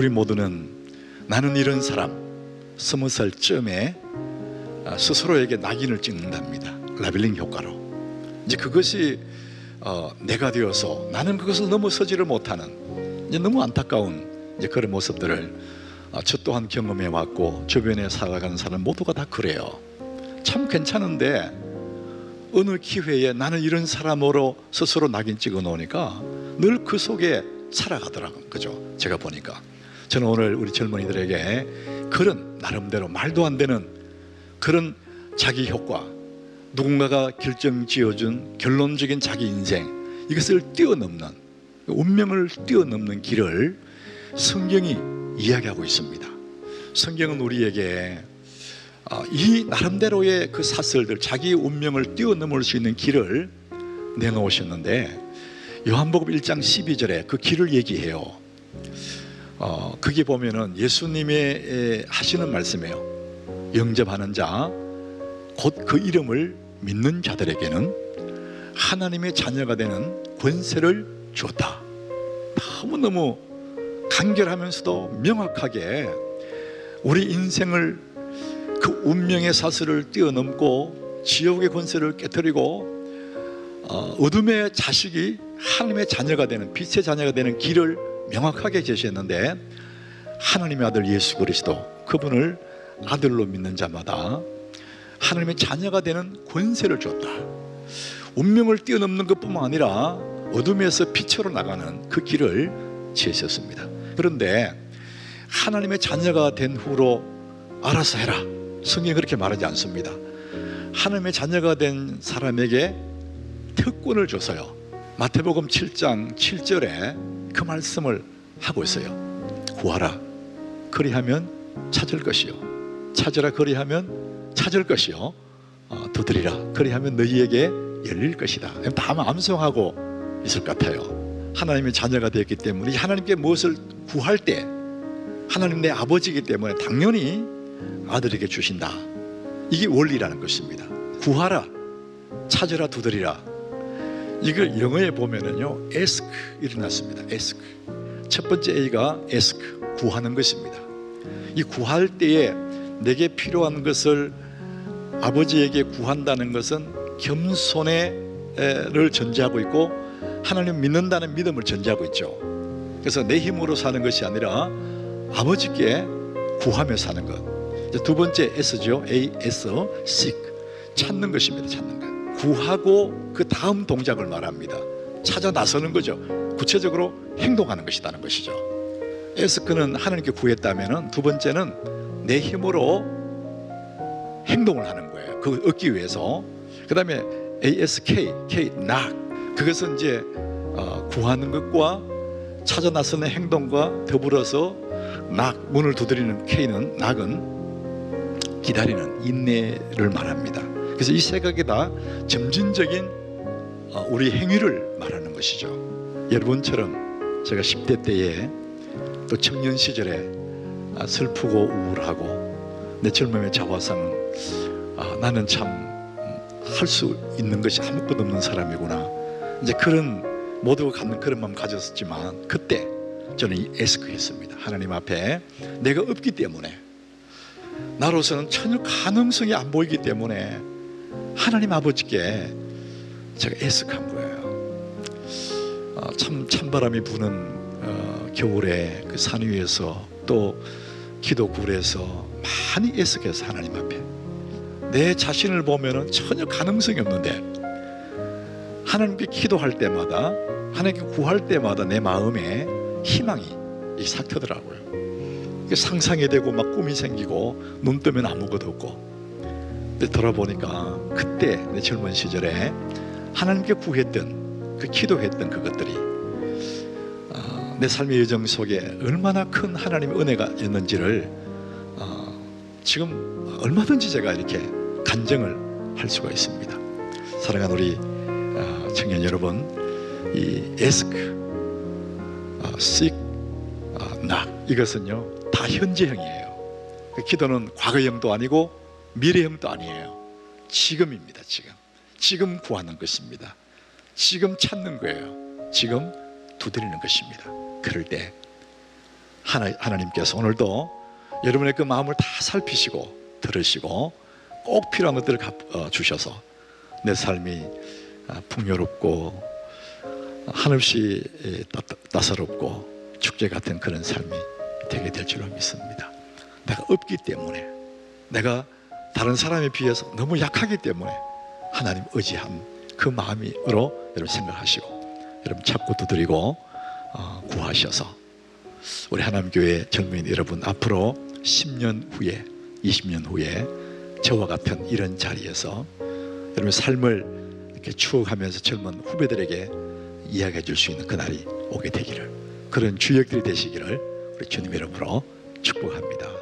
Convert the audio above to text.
우리 모두는 나는 이런 사람 스무 살쯤에 아, 스스로에게 낙인을 찍는답니다. 라벨링 효과로. 이제 그것이 어, 내가 되어서 나는 그것을 넘어서지를 못하는 이제 너무 안타까운 이제 그런 모습들을 아, 저 또한 경험해 왔고 주변에 살아가는 사람 모두가 다 그래요. 참 괜찮은데 어느 기회에 나는 이런 사람으로 스스로 낙인 찍어 놓으니까 늘 그 속에 살아가더라고요. 그죠? 제가 보니까. 저는 오늘 우리 젊은이들에게 그런 나름대로 말도 안 되는 그런 자기 효과, 누군가가 결정 지어준 결론적인 자기 인생, 이것을 뛰어넘는, 운명을 뛰어넘는 길을 성경이 이야기하고 있습니다. 성경은 우리에게 아, 이 나름대로의 그 사슬들 자기 운명을 뛰어넘을 수 있는 길을 내놓으셨는데 요한복음 1장 12절에 그 길을 얘기해요. 어, 그게 보면은 예수님의 에, 하시는 말씀이에요. 영접하는 자, 곧 그 이름을 믿는 자들에게는 하나님의 자녀가 되는 권세를 주었다. 너무너무 간결하면서도 명확하게 우리 인생을 그 운명의 사슬을 뛰어넘고 지옥의 권세를 깨뜨리고 어, 어둠의 자식이 하나님의 자녀가 되는 빛의 자녀가 되는 길을 명확하게 제시했는데 하나님의 아들 예수 그리스도 그분을 아들로 믿는 자마다 하나님의 자녀가 되는 권세를 줬다. 운명을 뛰어넘는 것뿐만 아니라 어둠에서 빛으로 나가는 그 길을 제시했습니다. 그런데 하나님의 자녀가 된 후로 알아서 해라. 성경이 그렇게 말하지 않습니다. 하나님의 자녀가 된 사람에게 특권을 줘서요. 마태복음 7장 7절에 그 말씀을 하고 있어요. 구하라. 그리하면 찾을 것이요. 찾으라 그리하면 찾을 것이요. 어, 두드리라. 그리하면 너희에게 열릴 것이다. 다 암송하고 있을 것 같아요. 하나님의 자녀가 되었기 때문에 하나님께 무엇을 구할 때 하나님 내 아버지이기 때문에 당연히 아들에게 주신다. 이게 원리라는 것입니다. 구하라, 찾으라, 두드리라. 이걸 영어에 보면은요, ask 일어났습니다. ask. 첫 번째 A가 ask, 구하는 것입니다. 이 구할 때에 내게 필요한 것을 아버지에게 구한다는 것은 겸손의를 전제하고 있고 하나님 믿는다는 믿음을 전제하고 있죠. 그래서 내 힘으로 사는 것이 아니라 아버지께 구하며 사는 것. 두 번째 S죠. A, S, seek. 찾는 것입니다. 찾는 것. 구하고 그 다음 동작을 말합니다. 찾아 나서는 거죠. 구체적으로 행동하는 것이라는 것이죠. 에스크는 하나님께 구했다면은 두 번째는 내 힘으로 행동을 하는 거예요. 그걸 얻기 위해서. 그다음에 ASK, K, knock. 그것은 이제 어, 구하는 것과 찾아 나서는 행동과 더불어서 낙 문을 두드리는 K는 낙은 기다리는 인내를 말합니다. 그래서 이 세 가지 다 점진적인 어, 우리 행위를 말하는 것이죠. 여러분처럼 제가 10대 때에 또 청년 시절에 아, 슬프고 우울하고 내 젊음의 자화상은 아, 나는 참 할 수 있는 것이 아무것도 없는 사람이구나. 이제 그런 모두가 갖는 그런 마음 가졌었지만 그때 저는 이 에스크했습니다. 하나님 앞에 내가 없기 때문에 나로서는 전혀 가능성이 안 보이기 때문에 하나님 아버지께 제가 에스크한 거예요. 어, 참 찬바람이 부는 어, 겨울에 그 산 위에서 또 기도굴에서 많이 애석해서 하나님 앞에 내 자신을 보면은 전혀 가능성이 없는데 하나님께 기도할 때마다 하나님께 구할 때마다 내 마음에 희망이 이 삭트더라고요. 상상이 되고 막 꿈이 생기고 눈 뜨면 아무것도 없고 돌아보니까 그때 내 젊은 시절에 하나님께 구했던 그 기도했던 그것들이 어, 내 삶의 여정 속에 얼마나 큰 하나님의 은혜가 있는지를 어, 지금 얼마든지 제가 이렇게 간증을 할 수가 있습니다. 사랑하는 우리 어, 청년 여러분, 이 에스크, 어, seek, 어, knock 이것은요 다 현재형이에요. 그 기도는 과거형도 아니고 미래형도 아니에요. 지금입니다. 지금, 지금 구하는 것입니다. 지금 찾는 거예요. 지금 두드리는 것입니다. 그럴 때 하나, 하나님께서 오늘도 여러분의 그 마음을 다 살피시고 들으시고 꼭 필요한 것들을 갚- 어, 주셔서 내 삶이 아, 풍요롭고 한없이 따사롭고 축제 같은 그런 삶이 되게 될 줄로 믿습니다. 내가 없기 때문에 내가 다른 사람에 비해서 너무 약하기 때문에 하나님 의지한 그 마음으로 여러분 생각하시고 여러분 찾고 두드리고 어, 구하셔서 우리 하나님 교회 젊은 여러분 앞으로 10년 후에 20년 후에 저와 같은 이런 자리에서 여러분 삶을 이렇게 추억하면서 젊은 후배들에게 이야기해 줄 수 있는 그날이 오게 되기를 그런 주역들이 되시기를 우리 주님 이름으로 축복합니다.